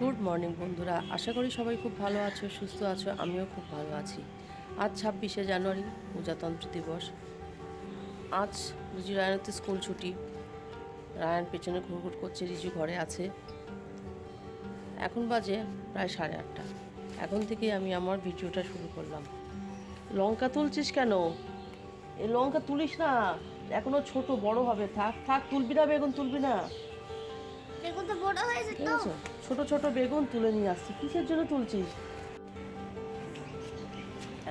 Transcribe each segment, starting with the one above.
Good morning বন্ধুরা। আশা করি সবাই খুব ভালো আছো সুস্থ আছো আমিও খুব ভালো আছি। আজ ছাব্বিশে জানুয়ারি প্রজাতন্ত্র দিবস। আজ রিজু রায়নের তো স্কুল ছুটি। রায়ন পেছনে ঘুরঘুর করছে রিজু ঘরে আছে। এখন বাজে প্রায় সাড়ে আটটা। এখন থেকে আমি আমার ভিডিওটা শুরু করলাম। লঙ্কা তুলছিস কেন? এ লঙ্কা তুলিস না। এখনও ছোট বড় হবে। থাক থাক তুলবি না বেগুন তুলবি না। বেগুন তো বড় হয়েছে ঠিক তো আছে। ছোট ছোট বেগুন তুলে নিয়ে আসছি। কিসের জন্য তুলছিস?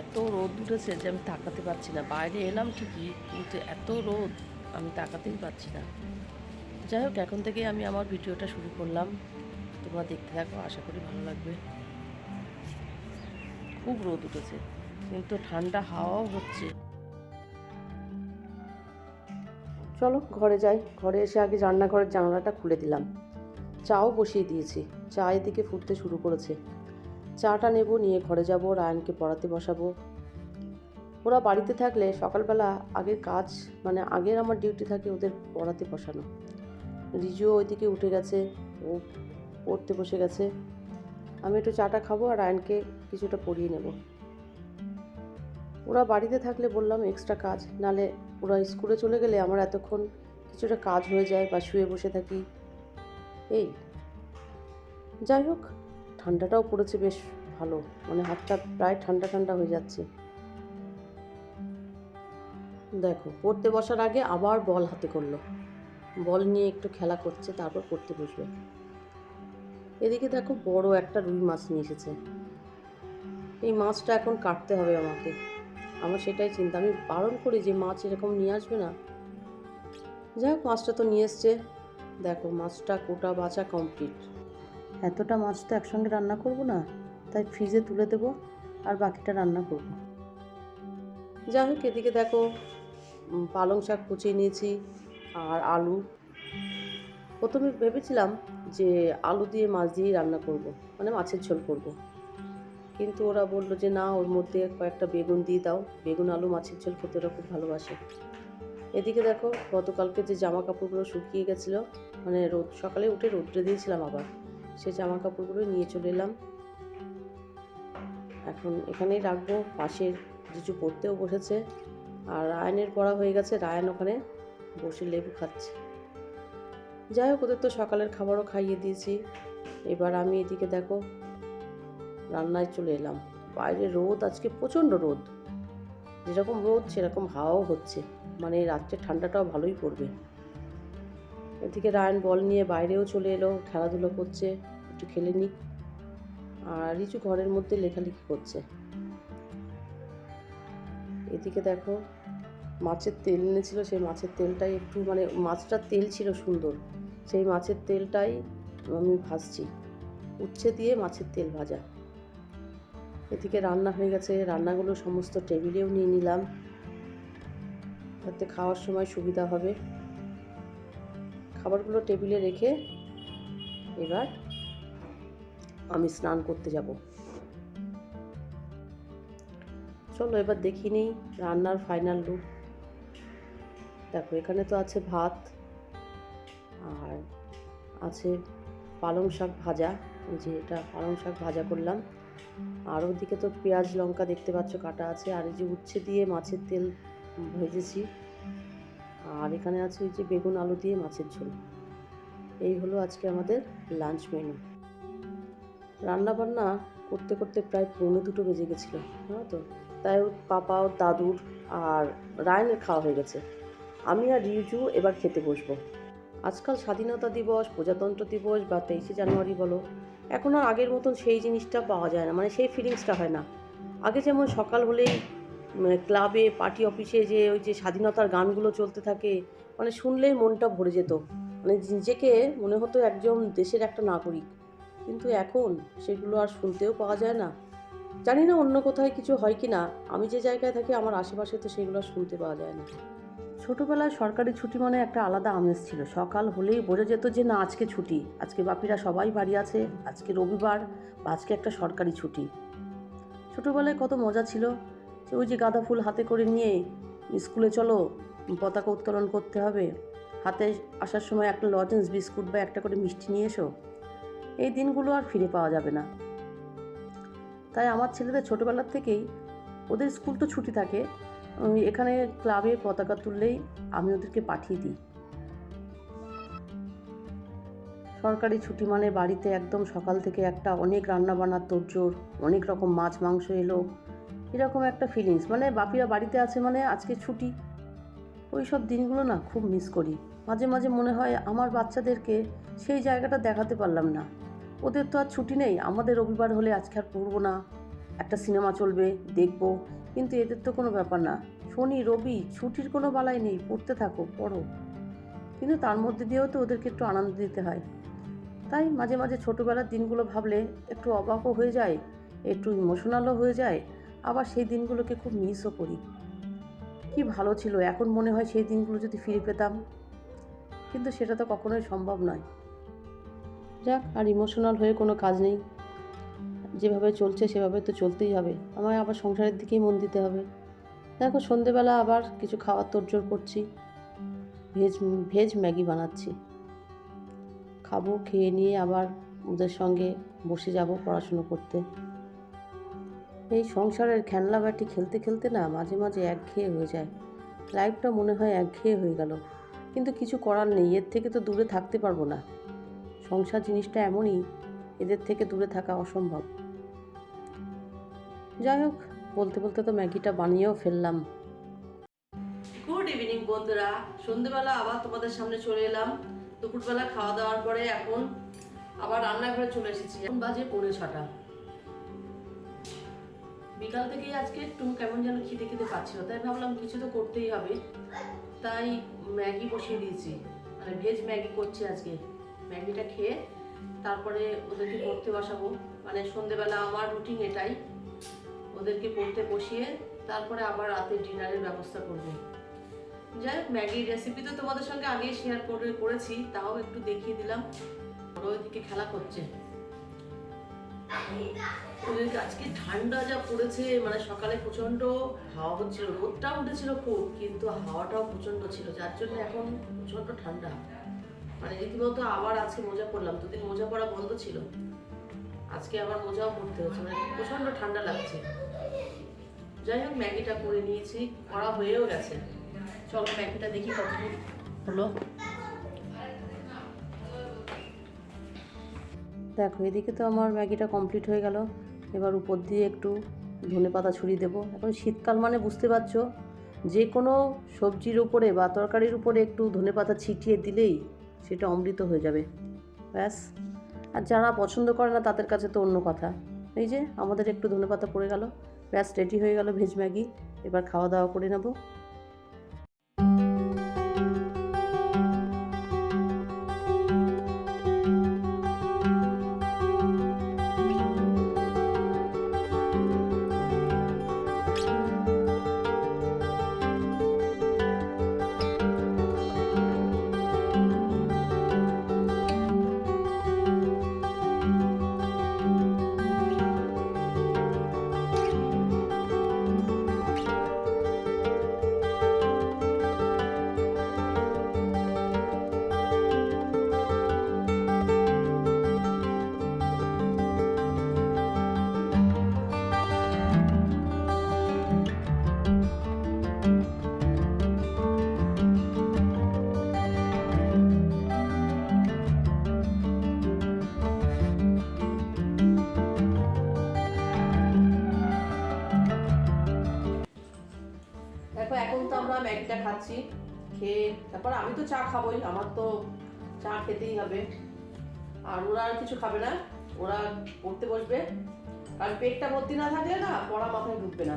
এত রোদ উঠেছে যে আমি তাকাতে পারছি না। বাইরে এলাম ঠিকই, কিন্তু এত রোদ আমি তাকাতেই পারছি না। যাই হোক, এখন থেকে আমি আমার ভিডিওটা শুরু করলাম। তোমরা দেখতে থাকো, আশা করি ভালো লাগবে। খুব রোদ উঠেছে, কিন্তু ঠান্ডা হাওয়াও হচ্ছে। চলো, ঘরে যাই। ঘরে এসে আগে রান্নাঘরের জানালাটা খুলে দিলাম। চাও বসিয়ে দিয়েছি। চা এদিকে ফুটতে শুরু করেছে। চাটা নেব, নিয়ে ঘরে যাব, রায়নকে পড়াতে বসাবো। ওরা বাড়িতে থাকলে সকালবেলা আগের কাজ মানে আগের আমার ডিউটি থাকে ওদের পড়াতে বসানো। রিজুও ওইদিকে উঠে গেছে, ও পড়তে বসে গেছে। আমি একটু চাটা খাব আর রায়নকে কিছুটা পড়িয়ে নেব। ওরা বাড়িতে থাকলে বললাম এক্সট্রা কাজ, নালে ওরা স্কুলে চলে গেলে আমার এতক্ষণ কিছুটা কাজ হয়ে যায় বা শুয়ে বসে থাকি। এই, যাই হোক, ঠান্ডাটাও পড়েছে বেশ ভালো। মানে হাতটা প্রায় ঠান্ডা ঠান্ডা হয়ে যাচ্ছে। দেখো, পড়তে বসার আগে আবার বল হাতে করল। বল নিয়ে একটু খেলা করছে, তারপর পড়তে বসবে। এদিকে দেখো, বড় একটা রুই মাছ নিয়ে এসেছে। এই মাছটা এখন কাটতে হবে আমাকে। আমার সেটাই চিন্তা। আমি বারণ করি যে মাছ এরকম নিয়ে আসবে না। যাই হোক, মাছটা তো নিয়ে এসছে। দেখো মাছটা কোটা বাছা কমপ্লিট এতটা মাছ তো একসঙ্গে রান্না করব না তাই ফ্রিজে তুলে দেবো আর বাকিটা রান্না করব। যাই হোক এদিকে দেখো পালং শাক কুচিয়ে নিয়েছি আর আলু। প্রথমে ভেবেছিলাম যে আলু দিয়ে মাছ দিয়েই রান্না করব মানে মাছের ঝোল করব। কিন্তু ওরা বলল যে না ওর মধ্যে কয়েকটা বেগুন দিয়ে দাও। বেগুন আলু মাছের ঝোল খেতে ওরা খুব ভালোবাসে। এদিকে দেখো, গতকালকে যে জামা কাপড়গুলো শুকিয়ে গেছিল মানে রোদ, সকালে উঠে রোদ্রে দিয়েছিলাম আবার সে জামা কাপড়গুলো নিয়ে চলে এলাম। এখন এখানেই রাখব, পাশের কিছু পড়তেও বসেছে, আর রায়নের পড়া হয়ে গেছে, রায়ন ওখানে বসে লেবু খাচ্ছে। যাই হোক, ওদের তো সকালের খাবারও খাইয়ে দিয়েছি। এবার আমি এদিকে দেখো, রান্নায় চলে এলাম। বাইরে রোদ, আজকে প্রচণ্ড রোদ। যেরকম রোদ, সেরকম হাওয়াও হচ্ছে। মানে রাত্রে ঠান্ডাটাও ভালোই পড়বে। এদিকে রায়ন বল নিয়ে বাইরেও চলে এলো, খেলাধুলো করছে, একটু খেলে নিক। আর রিচু ঘরের মধ্যে লেখালেখি করছে। এদিকে দেখো, মাছের তেল এনেছিল, সেই মাছের তেলটাই একটু মানে মাছটার তেল ছিল সুন্দর। সেই মাছের তেলটাই আমি ভাজছি। উচ্ছে দিয়ে মাছের তেল ভাজা। এদিকে রান্না হয়ে গেছে, রান্নাগুলো সমস্ত টেবিলেও নিয়ে নিলাম। যাতে খাওয়ার সময় সুবিধা হবে। খাবারগুলো টেবিলে রেখে এবার আমি স্নান করতে যাব। চলো এবার দেখি নেই রান্নার ফাইনাল লুক দেখো, এখানে তো আছে ভাত আর আছে পালং শাক ভাজা। যে এটা পালং শাক ভাজা করলাম। আর ওদিকে তো পেঁয়াজ, লঙ্কা দেখতে পাচ্ছ কাটা আছে। আর এই যে উচ্ছে দিয়ে মাছের তেল ভেজেছি। আর এখানে আছে যে বেগুন আলু দিয়ে মাছের ঝোল। এই হলো আজকে আমাদের লাঞ্চ মেনু। রান্না বান্না করতে করতে প্রায় পৌনে দুটো বেজে গেছিল, জানো তো? তাই ওর পাপা, ওর দাদুর আর রায়নের খাওয়া হয়ে গেছে। আমি আর রিউজু এবার খেতে বসবো। আজকাল স্বাধীনতা দিবস, প্রজাতন্ত্র দিবস বা তেইশে জানুয়ারি বলো, এখন আর আগের মতন সেই জিনিসটা পাওয়া যায় না মানে সেই ফিলিংসটা হয় না। আগে যেমন সকাল হলেই ক্লাবে, পার্টি অফিসে যে ওই যে স্বাধীনতার গানগুলো চলতে থাকে মানে শুনলেই মনটা ভরে যেত। মানে নিজেকে মনে হতো একজন দেশের একটা নাগরিক। কিন্তু এখন সেগুলো আর শুনতেও পাওয়া যায় না। জানি না অন্য কোথায় কিছু হয় কি না আমি যে জায়গায় থাকি, আমার আশেপাশে তো সেগুলো শুনতে পাওয়া যায় না। ছোটোবেলায় সরকারি ছুটি মানে একটা আলাদা আমেজ ছিল। সকাল হলেই বোঝা যেত যে, না, আজকে ছুটি। আজকে বাপিরা সবাই বাড়ি আছে, আজকে রবিবার বা আজকে একটা সরকারি ছুটি। ছোটোবেলায় কত মজা ছিল। যে ওই যে গাঁদা ফুল হাতে করে নিয়ে স্কুলে চলো, পতাকা উত্তোলন করতে হবে। হাতে আসার সময় একটা লজেন্স বিস্কুট বা একটা করে মিষ্টি নিয়ে এসো। এই দিনগুলো আর ফিরে পাওয়া যাবে না। তাই আমার ছেলেদের ছোটোবেলার থেকেই ওদের স্কুল তো ছুটি থাকে এখানে ক্লাবে পতাকা তুললেই আমি ওদেরকে পাঠিয়ে দিই। সরকারি ছুটি মানে বাড়িতে একদম সকাল থেকে একটা অনেক রান্না বান্নার তোড়জোড়, অনেক রকম মাছ, মাংস এলো এরকম একটা ফিলিংস মানে বাপিরা বাড়িতে আছে মানে আজকে ছুটি। ওই সব দিনগুলো না খুব মিস করি। মাঝে মাঝে মনে হয় আমার বাচ্চাদেরকে সেই জায়গাটা দেখাতে পারলাম না। ওদের তো আর ছুটি নেই। আমাদের রবিবার হলে আজকে আর পড়ব না। একটা সিনেমা চলবে, দেখব। কিন্তু এদের তো কোনো ব্যাপার না। শনি, রবি, ছুটির কোনো বালাই নেই। পড়তে থাকো, পড়ো। কিন্তু তার মধ্যে দিয়েও তো ওদেরকে একটু আনন্দ দিতে হয়। তাই মাঝে মাঝে ছোটোবেলার দিনগুলো ভাবলে একটু অবাকও হয়ে যায়, একটু ইমোশনালও হয়ে যায়। আবার সেই দিনগুলোকে খুব মিসও করি। কি ভালো ছিল, এখন মনে হয় সেই দিনগুলো যদি ফিরে পেতাম। কিন্তু সেটা তো কখনোই সম্ভব নয়। যাক, আর ইমোশনাল হয়ে কোনো কাজ নেই। যেভাবে চলছে, সেভাবে তো চলতেই হবে। আমায় আবার সংসারের দিকেই মন দিতে হবে। দেখো, সন্ধেবেলা আবার কিছু খাওয়ার তোড়জোড় করছি। ভেজ ভেজ ম্যাগি বানাচ্ছি। খাব, খেয়ে নিয়ে আবার ওদের সঙ্গে বসে যাব পড়াশুনো করতে। এই সংসারের খেলনা বাটি খেলতে খেলতে না মাঝে মাঝে একঘেয়ে হয়ে যায়। লাইফটা মনে হয় একঘেয়ে হয়ে গেল। কিন্তু কিছু করার নেই, এর থেকে তো দূরে থাকতে পারব না। সংসার জিনিসটা এমনই, এদের থেকে দূরে থাকা অসম্ভব। যাই হোক, বলতে বলতে তো ম্যাগিটা বানিয়েও ফেললাম। গুড ইভিনিং বন্ধুরা। সন্ধেবেলা আবার তোমাদের সামনে চলে এলাম। দুপুরবেলা খাওয়া দাওয়ার পরে এখন আবার রান্নাঘরে চলে এসেছি। এখন বাজে পৌনে ছটা। বিকাল থেকেই আজকে একটু কেমন যেন খিদে খিদে পাচ্ছিল, তাই ভাবলাম কিছু তো করতেই হবে। তাই ম্যাগি বসিয়ে দিয়েছি মানে ভেজ ম্যাগি করছি আজকে। ম্যাগিটা খেয়ে তারপরে ওদেরকে পড়তে বসাবো। মানে সন্ধেবেলা আমার রুটিন এটাই। ওদেরকে পড়তে বসিয়ে তারপরে আবার রাতে ডিনারের ব্যবস্থা করব। যাই হোক, ম্যাগির রেসিপি তো তোমাদের সঙ্গে আগেই শেয়ার করে করেছি, তাও একটু দেখিয়ে দিলাম। ওরা ওইদিকে খেলা করছে। আজকে ঠান্ডা যা পড়েছে মানে সকালে প্রচণ্ড হাওয়া হচ্ছিল রোদটা উঠেছিল খুব, কিন্তু হাওয়াটাও প্রচণ্ড ছিল, যার জন্য এখন প্রচণ্ড ঠান্ডা। মানে রীতিমতো আবার আজকে মোজা পরলাম, দুদিন মোজা পরা বন্ধ ছিল। আজকে আবার মোজাও পরতে হচ্ছে মানে প্রচণ্ড ঠান্ডা লাগছে। যাই হোক, ম্যাগিটা করে নিয়েছি, করা হয়েও গেছে। চলো ম্যাগিটা দেখি কতদূর হলো। দেখো, এদিকে তো আমার ম্যাগিটা কমপ্লিট হয়ে গেল। এবার উপর দিয়ে একটু ধনে পাতা ছড়িয়ে দেবো। এখন শীতকাল মানে বুঝতে পারছ, যে কোনো সবজির উপরে বা তরকারির উপরে একটু ধনে পাতা ছিটিয়ে দিলেই সেটা অমৃত হয়ে যাবে। ব্যাস। আর যারা পছন্দ করে না, তাদের কাছে তো অন্য কথা। এই যে আমাদের একটু ধনে পাতা পড়ে গেল। ব্যাস রেডি হয়ে গেল ভেজ ম্যাগি। এবার খাওয়া দাওয়া করে নেব। দেখো, এখন তো আমরা ম্যাগিটা খাচ্ছি, খেয়ে তারপর আমি তো চা খাবোই, আমার তো চা খেতেই হবে। আর ওরা আর কিছু খাবে না, ওরা পড়তে বসবে। কারণ পেটটা ভর্তি না থাকলে না পড়া মাথায় ঢুকবে না।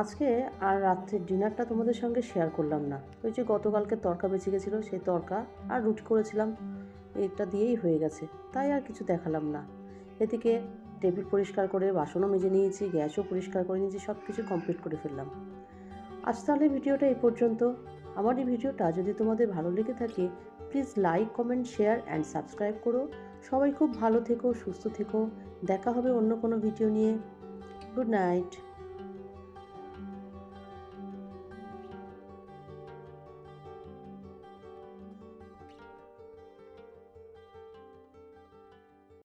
আজকে আর রাত্রের ডিনারটা তোমাদের সঙ্গে শেয়ার করলাম না। ওই যে গতকালকে তরকা বেঁচে গেছিল, সেই তরকা আর রুটি করেছিলাম। এটা দিয়েই হয়ে গেছে, তাই আর কিছু দেখালাম না। এদিকে টেবিল পরিষ্কার করে বাসনও মেজে নিয়েছি, গ্যাসও পরিষ্কার করে নিয়েছি সব কিছু কমপ্লিট করে ফেললাম। আজ তাহলে ভিডিওটা এই পর্যন্ত। আমার এই ভিডিওটা যদি তোমাদের ভালো লেগে থাকে please like comment share and subscribe করো। সবাই খুব ভালো থেকো, সুস্থ থেকো। দেখা হবে অন্য কোনো ভিডিও নিয়ে। Good night